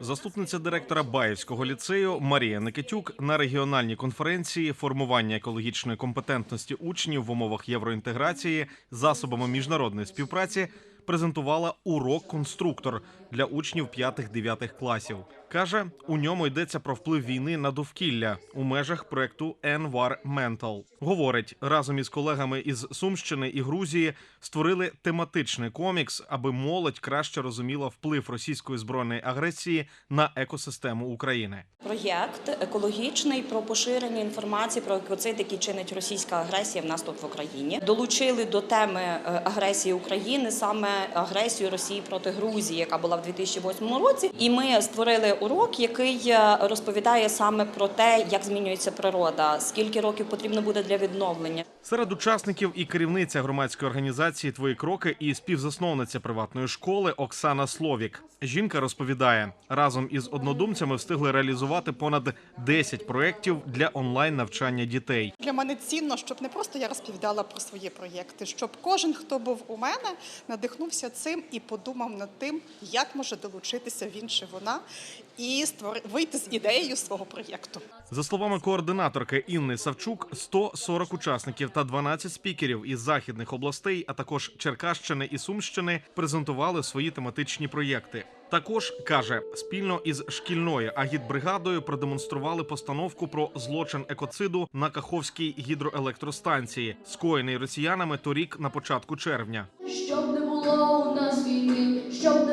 Заступниця директора Баївського ліцею Марія Никитюк на регіональній конференції формування екологічної компетентності учнів в умовах євроінтеграції засобами міжнародної співпраці презентувала урок конструктор для учнів 5-9 класів. Каже, у ньому йдеться про вплив війни на довкілля у межах проекту Environmental. Говорить, разом із колегами із Сумщини і Грузії створили тематичний комікс, аби молодь краще розуміла вплив російської збройної агресії на екосистему України. Проєкт екологічний про поширення інформації про екоцид, який чинить російська агресія в нас тут в Україні. Долучили до теми е, агресії України саме агресію Росії проти Грузії, яка була в 2008 році. І ми створили урок, який е, розповідає саме про те, як змінюється природа, скільки років потрібно буде для відновлення. Серед учасників і керівниця громадської організації Твої кроки і співзасновниця приватної школи Оксана Словік. Жінка розповідає, разом із однодумцями встигли реалізувати понад 10 проєктів для онлайн навчання дітей. Для мене цінно, щоб не просто я розповідала про свої проєкти, щоб кожен, хто був у мене, надихнувся цим і подумав над тим, як може долучитися він чи вона, і створи... вийти з ідеєю свого проєкту. За словами координаторки Інни Савчук, 140 учасників та 12 спікерів із західних областей, а також Черкащини і Сумщини, презентували свої тематичні проєкти. Також каже, спільно із шкільною агітбригадою продемонстрували постановку про злочин екоциду на Каховській гідроелектростанції, скоєний росіянами торік на початку червня. Щоб не було у нас війни, щоб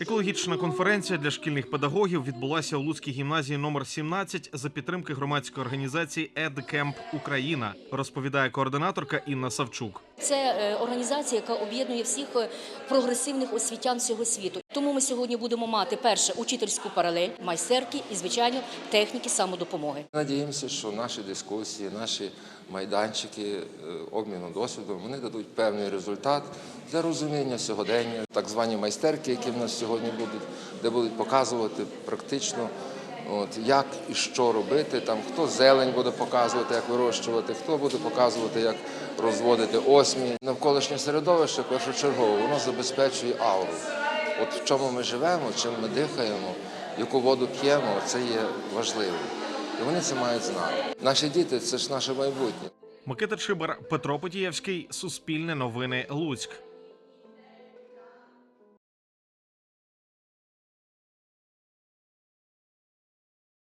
Екологічна конференція для шкільних педагогів відбулася у Луцькій гімназії номер 17 за підтримки громадської організації «Едкемп Україна, розповідає координаторка Інна Савчук. Це е, організація, яка об'єднує всіх е, прогресивних освітян всього світу. Тому ми сьогодні будемо мати перше учительську паралель, майстерки і звичайно техніки самодопомоги. Надіємося, що наші дискусії, наші майданчики е, обміну досвідом вони дадуть певний результат для розуміння сьогодення. Так звані майстерки, які в нас сьогодні будуть, де будуть показувати практично. От, як і що робити, там хто зелень буде показувати, як вирощувати, хто буде показувати, як розводити осмі. Навколишнє середовище першочергово воно забезпечує ауру. От в чому ми живемо, чим ми дихаємо, яку воду п'ємо, це є важливо. І вони це мають знати. Наші діти це ж наше майбутнє. Микита Чибар, Петро Потієвський, Суспільне новини, Луцьк.